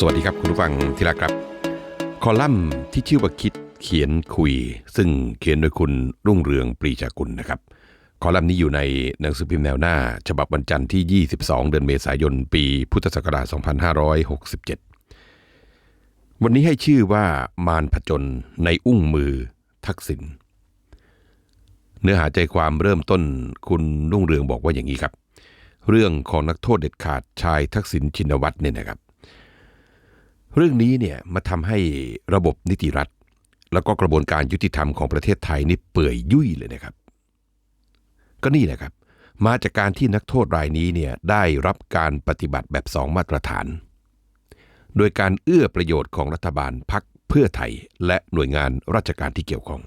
สวัสดีครับคุณผู้ฟังที่รักครับ คอลัมน์ที่ชื่อว่าคิดเขียนคุย ซึ่งเขียนโดยคุณรุ่งเรืองปรีชากุลนะครับ คอลัมน์นี้อยู่ในหนังสือพิมพ์แนวหน้า ฉบับวันจันทร์ที่ 22 เดือนเมษายน ปีพุทธศักราช 2567 วันนี้ให้ชื่อว่ามารผจญในอุ้งมือทักษิณเนื้อหาใจความเริ่มต้นคุณรุ่งเรืองบอกว่าอย่างนี้ครับ เรื่องของนักโทษเด็ดขาดชายทักษิณชินวัตรเนี่ยนะครับ เรื่องนี้เนี่ยมาทำให้ระบบนิติรัฐ แล้วก็กระบวนการยุติธรรมของประเทศไทยนี่เปื่อยยุ่ยเลยนะครับ ก็นี่แหละครับ มาจากการที่นักโทษรายนี้เนี่ยได้รับการปฏิบัติแบบสองมาตรฐาน โดยการเอื้อประโยชน์ของรัฐบาลพักเพื่อไทยและหน่วยงานราชการที่เกี่ยวข้อง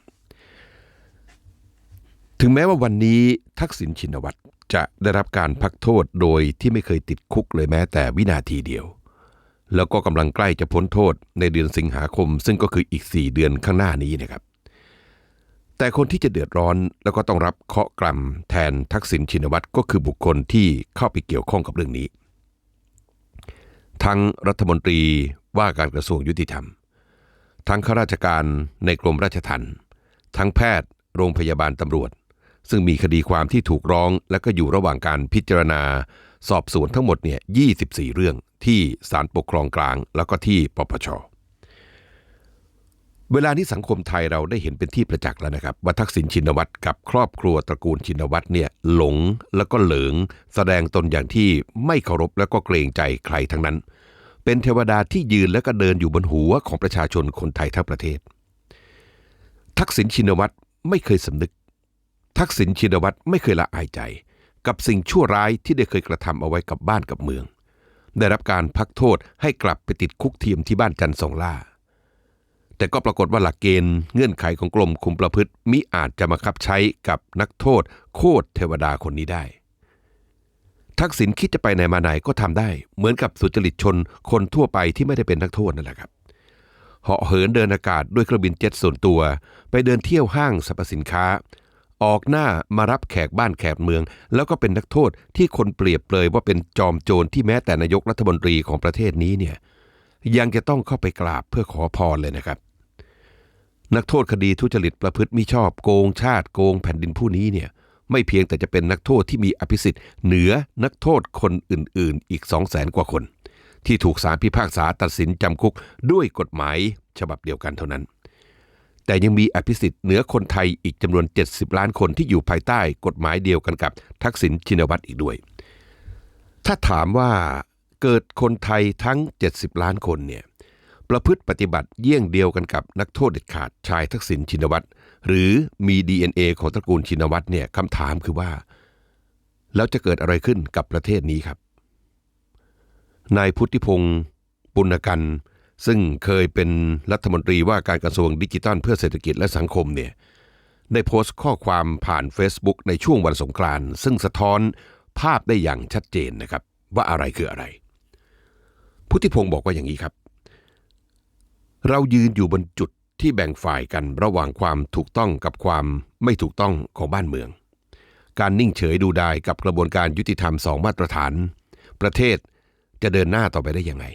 ถึงแม้ว่าวันนี้ทักษิณชินวัตรจะได้รับการพักโทษโดยที่ไม่เคยติดคุกเลยแม้แต่วินาทีเดียว แล้วก็กำลังใกล้จะพ้นโทษในเดือนสิงหาคม ซึ่งก็คืออีก 4 เดือนข้างหน้านี้นะครับ แต่คนที่จะเดือดร้อนแล้วก็ต้องรับเคาะกรรมแทนทักษิณชินวัตรก็คือบุคคลที่เข้าไปเกี่ยวข้องกับเรื่องนี้ ทั้งรัฐมนตรีว่าการกระทรวงยุติธรรม ทั้งข้าราชการในกรมราชทัณฑ์ทั้งแพทย์ โรงพยาบาลตำรวจ ซึ่งมีคดีความที่ถูกร้องและก็อยู่ระหว่างการพิจารณา สอบสวนทั้งหมดเนี่ย24 เรื่องที่ศาลปกครองกลาง แล้วก็ที่ปปช เวลานี้สังคมไทยเราได้เห็นเป็นที่ประจักษ์แล้วนะครับว่าทักษิณชินวัตรกับครอบครัวตระกูลชินวัตรเนี่ยหลงแล้วก็เหลิง แสดงตนอย่างที่ไม่เคารพแล้วก็เกรงใจใครทั้งนั้น เป็นเทวดาที่ยืนและก็เดินอยู่บนหัวของประชาชนคนไทยทั้งประเทศ ทักษิณชินวัตรไม่เคยสำนึก ทักษิณชินวัตรไม่เคยละอายใจ กับสิ่งชั่วร้ายที่ได้เคยกระทำเอาไว้กับบ้านกับเมือง ได้รับการพักโทษให้กลับไปติดคุกเทียมที่บ้านจันทร์สองล่า แต่ก็ปรากฏว่าหลักเกณฑ์เงื่อนไขของกรมคุมประพฤติมิอาจจะมาคับใช้กับนักโทษ โคตรเทวดาคนนี้ได้ ทักษิณคิดจะไปไหนมาไหนก็ทำได้ เหมือนกับสุจริตชนคนทั่วไปที่ไม่ได้เป็นนักโทษนั่นแหละครับเหาะเหินเดินอากาศด้วยเครื่องบินเจ็ตส่วนตัว ไปเดินเที่ยวห้างสรรพสินค้า ออกหน้ามารับแขกบ้านแขกเมือง แล้วก็เป็นนักโทษที่คนเปรียบเปรยว่าเป็นจอมโจรที่แม้แต่นายกรัฐมนตรีของประเทศนี้เนี่ยยังจะต้องเข้าไปกราบเพื่อขอพรเลยนะครับ นักโทษคดีทุจริตประพฤติมิชอบโกงชาติโกงแผ่นดินผู้นี้เนี่ยไม่เพียงแต่จะเป็นนักโทษที่มีอภิสิทธิ์เหนือนักโทษคนอื่น ๆ อีกสองแสนกว่าคน ที่ถูกศาลพิพากษาตัดสินจำคุกด้วยกฎหมายฉบับเดียวกันเท่านั้น แต่ยังมีอภิสิทธิ์เหนือคนไทยอีกจำนวน 70 ล้านคนที่อยู่ภายใต้กฎหมายเดียวกันกับทักษิณชินวัตรอีกด้วย ถ้าถามว่าเกิดคนไทยทั้ง 70 ล้านคนเนี่ยประพฤติปฏิบัติเยี่ยงเดียวกันกับนักโทษเด็ดขาดชายทักษิณชินวัตรหรือมี DNA ของตระกูลชินวัตรเนี่ยคำถามคือว่า แล้วจะเกิดอะไรขึ้นกับประเทศนี้ครับ นายพุทธิพงศ์ปุณกัน ซึ่งเคยเป็นรัฐมนตรีว่าการกระทรวงดิจิทัลเพื่อเศรษฐกิจและสังคมเนี่ยได้โพสต์ข้อความผ่าน Facebook ในช่วงวันสงกรานต์ซึ่งสะท้อนภาพได้อย่างชัดเจนนะครับ ว่าอะไรคืออะไร พุทธิพงศ์บอกว่าอย่างนี้ครับ เรายืนอยู่บนจุดที่แบ่งฝ่ายกันระหว่างความถูกต้องกับความไม่ถูกต้องของบ้านเมือง การนิ่งเฉยดูดายกับกระบวนการยุติธรรมสองมาตรฐาน ประเทศจะเดินหน้าต่อไปได้ยังไง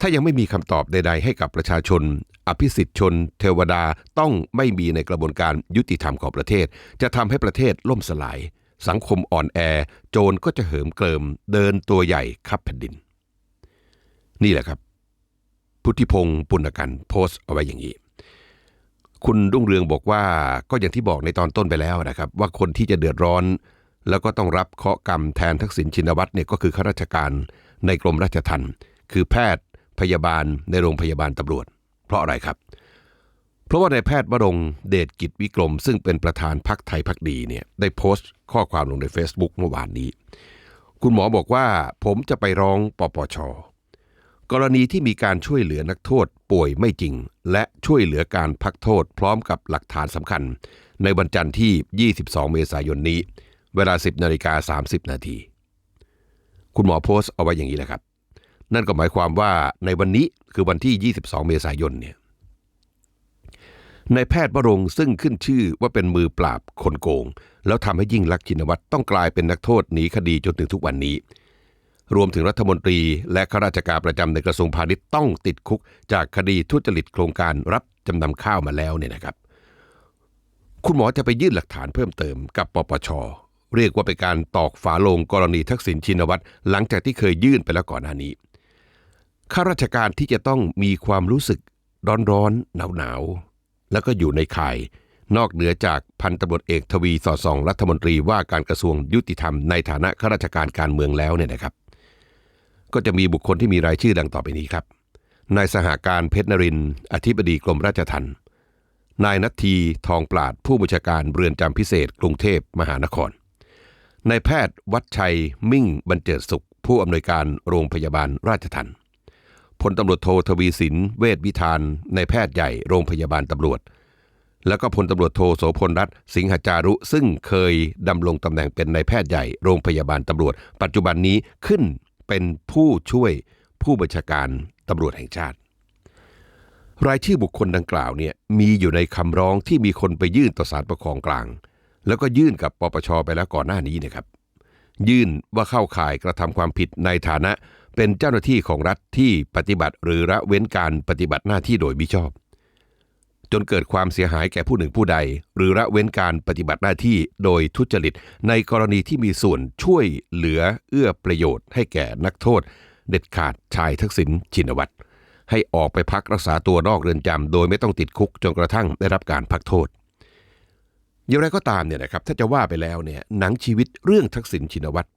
ถ้ายังไม่มีคำตอบใด ๆ ให้กับประชาชน อภิสิทธิ์ชน เทวดาต้องไม่มีในกระบวนการยุติธรรมของประเทศ จะทำให้ประเทศล่มสลาย สังคมอ่อนแอ โจรก็จะเหิมเกริม เดินตัวใหญ่คับแผ่นดิน นี่แหละครับ พุทธิพงศ์ปุณกันโพสต์เอาไว้อย่างนี้คุณรุ่งเรืองบอกว่าก็อย่างที่บอกในตอนต้นไปแล้วนะครับ ว่าคนที่จะเดือดร้อน แล้วก็ต้องรับเคาะกรรมแทนทักษิณชินวัตรเนี่ยก็คือข้าราชการในกรมราชทัณฑ์คือแพทย์ พยาบาลในโรงพยาบาลตำรวจ เพราะอะไรครับ เพราะว่านายแพทย์วรงเดชกิจวิกรม ซึ่งเป็นประธานพักไทยพักดีเนี่ยได้โพสต์ข้อความลงใน Facebook เมื่อวานนี้ คุณหมอบอกว่าผมจะไปร้องปปชกรณีที่มีการช่วยเหลือนักโทษป่วยไม่จริง และช่วยเหลือการพักโทษพร้อมกับหลักฐานสำคัญ ในวันจันทร์ที่ 22 เมษายนนี้ เวลา 10นาฬิกา30 นาที คุณหมอโพสต์เอาไว้อย่างนี้แหละครับ นั่นก็หมายความว่าในวันนี้คือวันที่ 22 เมษายนเนี่ยนายแพทย์วรงซึ่งขึ้นชื่อว่าเป็นมือปราบคนโกง แล้วทำให้ยิ่งลักษณ์ชินวัตรต้องกลายเป็นนักโทษหนีคดีจนถึงทุกวันนี้ รวมถึงรัฐมนตรีและข้าราชการประจำในกระทรวงพาณิชย์ต้องติดคุกจากคดีทุจริตโครงการรับจำนำข้าวมาแล้วเนี่ยนะครับ คุณหมอจะไปยื่นหลักฐานเพิ่มเติมกับปปชเรียกว่าเป็นการตอกฝาโลงกรณีทักษิณชินวัตรหลังจากที่เคยยื่นไปแล้วก่อนหน้านี้ ข้าราชการที่จะต้องมีความรู้สึกร้อนๆหนาวๆแล้วก็อยู่ในข่ายนอกเหนือจากพันตำรวจเอกทวีสอดส่องรัฐมนตรีว่าการกระทรวงยุติธรรมในฐานะข้าราชการการเมืองแล้วเนี่ยนะครับ ก็จะมีบุคคลที่มีรายชื่อดังต่อไปนี้ครับ นายสหการเพชรนรินทร์อธิบดีกรมราชทัณฑ์นายนัททีทองปราดผู้บัญชาการเรือนจำพิเศษ กรุงเทพมหานครนายแพทย์วัดชัยมิ่งบรรเจิดสุข ผู้อำนวยการโรงพยาบาลราชทัณฑ์ ลตำรวจโททวีสิน เวชวิธานในแพทย์ใหญ่โรงพยาบาลตำรวจ แล้วก็พลตำรวจโทโสพลรัตน์สิงหจารุ ซึ่งเคยดำรงตำแหน่งเป็นนายแพทย์ใหญ่โรงพยาบาลตำรวจ ปัจจุบันนี้ขึ้นเป็นผู้ช่วยผู้บัญชาการตำรวจแห่งชาติ รายชื่อบุคคลดังกล่าวเนี่ยมีอยู่ในคำร้องที่มีคนไปยื่นต่อศาลปกครองกลาง แล้วก็ยื่นกับปปชไปแล้วก่อนหน้านี้นะครับ ยื่นว่าเข้าข่ายกระทำความผิดในฐานะ เป็นเจ้าหน้าที่ของรัฐที่ปฏิบัติหรือละเว้นการปฏิบัติหน้าที่โดยมิชอบ จนเกิดความเสียหายแก่ผู้หนึ่งผู้ใด หรือละเว้นการปฏิบัติหน้าที่โดยทุจริต ในกรณีที่มีส่วนช่วยเหลือเอื้อประโยชน์ให้แก่นักโทษ เด็ดขาดชายทักษิณชินวัตรให้ออกไปพักรักษาตัวนอกเรือนจำโดยไม่ต้องติดคุกจนกระทั่งได้รับการพักโทษอย่างไรก็ตามเนี่ยนะครับถ้าจะว่าไปแล้วเนี่ยหนังชีวิตเรื่องทักษิณชินวัตร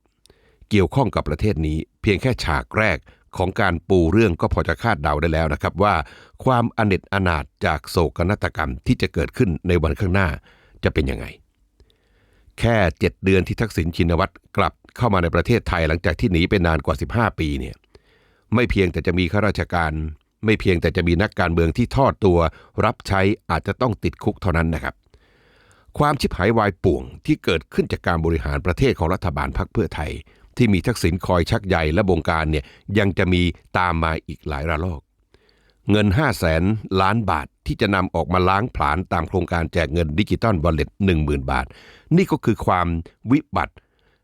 เกี่ยวข้องกับประเทศนี้ เพียงแค่ฉากแรกของการปูเรื่องก็พอจะคาดเดาได้แล้วนะครับว่า ความอเนจอนาถจากโศกนาฏกรรมที่จะเกิดขึ้นในวันข้างหน้าจะเป็นยังไง แค่เจ็ดเดือนที่ทักษิณชินวัตรกลับเข้ามาในประเทศไทยหลังจากที่หนีไปนานกว่า 15 ปีเนี่ยไม่เพียงแต่จะมีข้าราชการ ไม่เพียงแต่จะมีนักการเมืองที่ทอดตัว รับใช้อาจจะต้องติดคุกเท่านั้นนะครับ ความชิบหายวายป่วงที่เกิดขึ้นจากการบริหารประเทศของรัฐบาลพรรคเพื่อไทย ที่มีทักษิณคอยชักใยและบงการเนี่ยยังจะมีตามมาอีกหลายระลอก เงิน 5 0 0แสนล้านบาทที่จะนำออกมาล้างผลาญตามโครงการแจกเงินดิจิตอลวอลเล็ต10,000บาท นี่ก็คือความวิบัติ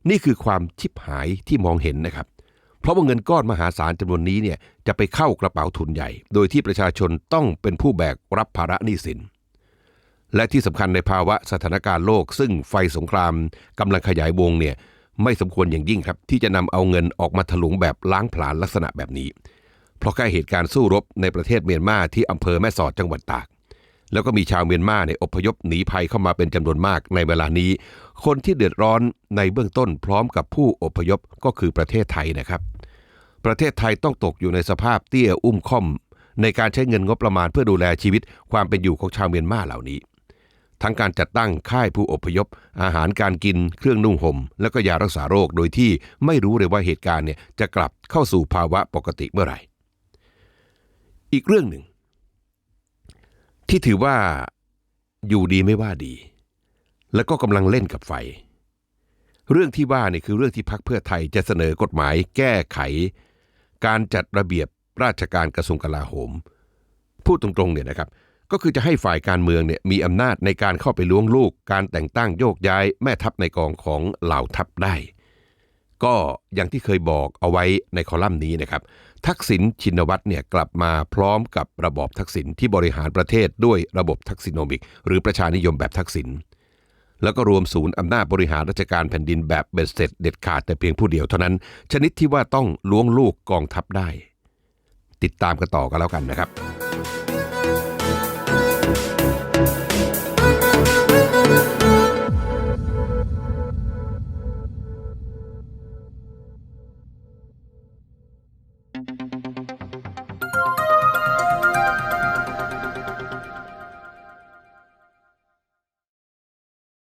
นี่คือความชิบหายที่มองเห็นนะครับเพราะว่าเงินก้อนมหาศาลจำนวนนี้เนี่ยจะไปเข้ากระเป๋าทุนใหญ่ โดยที่ประชาชนต้องเป็นผู้แบกรับภาระหนี้สิน และที่สำคัญในภาวะสถานการณ์โลก ซึ่งไฟสงครามกำลังขยายวงเนี่ย ไม่สมควรอย่างยิ่งครับ ที่จะนำเอาเงินออกมาถลุงแบบล้างผลาญลักษณะแบบนี้ เพราะแค่เหตุการณ์สู้รบในประเทศเมียนมาที่อำเภอแม่สอดจังหวัดตาก แล้วก็มีชาวเมียนมาเนี่ยอพยพหนีภัยเข้ามาเป็นจำนวนมากในเวลานี้ คนที่เดือดร้อนในเบื้องต้นพร้อมกับผู้อพยพก็คือประเทศไทยนะครับ ประเทศไทยต้องตกอยู่ในสภาพเตี้ยอุ้มค่อม ในการใช้เงินงบประมาณเพื่อดูแลชีวิตความเป็นอยู่ของชาวเมียนมาเหล่านี้ ทั้งการจัดตั้งค่ายผู้อพยพ อาหารการกิน เครื่องนุ่งห่ม แล้วก็ยารักษาโรคโดยที่ไม่รู้เลยว่าเหตุการณ์เนี่ยจะกลับเข้าสู่ภาวะปกติเมื่อไหร่ อีกเรื่องหนึ่ง ที่ถือว่าอยู่ดีไม่ว่าดี แล้วก็กำลังเล่นกับไฟ เรื่องที่ว่านี่คือเรื่องที่พักเพื่อไทยจะเสนอกฎหมายแก้ไข การจัดระเบียบราชการกระทรวงกลาโหม พูดตรงๆเนี่ยนะครับ ก็คือจะให้ฝ่ายการเมืองเนี่ยมีอำนาจในการเข้าไปล้วงลูกการแต่งตั้งโยกย้ายแม่ทัพในกองของเหล่าทัพได้ ก็อย่างที่เคยบอกเอาไว้ในคอลัมน์นี้นะครับ ทักษิณชินวัตรเนี่ยกลับมาพร้อมกับระบอบทักษิณที่บริหารประเทศด้วยระบบทักษิโนมิก หรือประชานิยมแบบทักษิณแล้วก็รวมศูนย์อำนาจบริหารราชการแผ่นดินแบบเบ็ดเสร็จเด็ดขาดแต่เพียงผู้เดียวเท่านั้น ชนิดที่ว่าต้องล้วงลูกกองทัพได้ ติดตามกันต่อกันแล้วกันนะครับ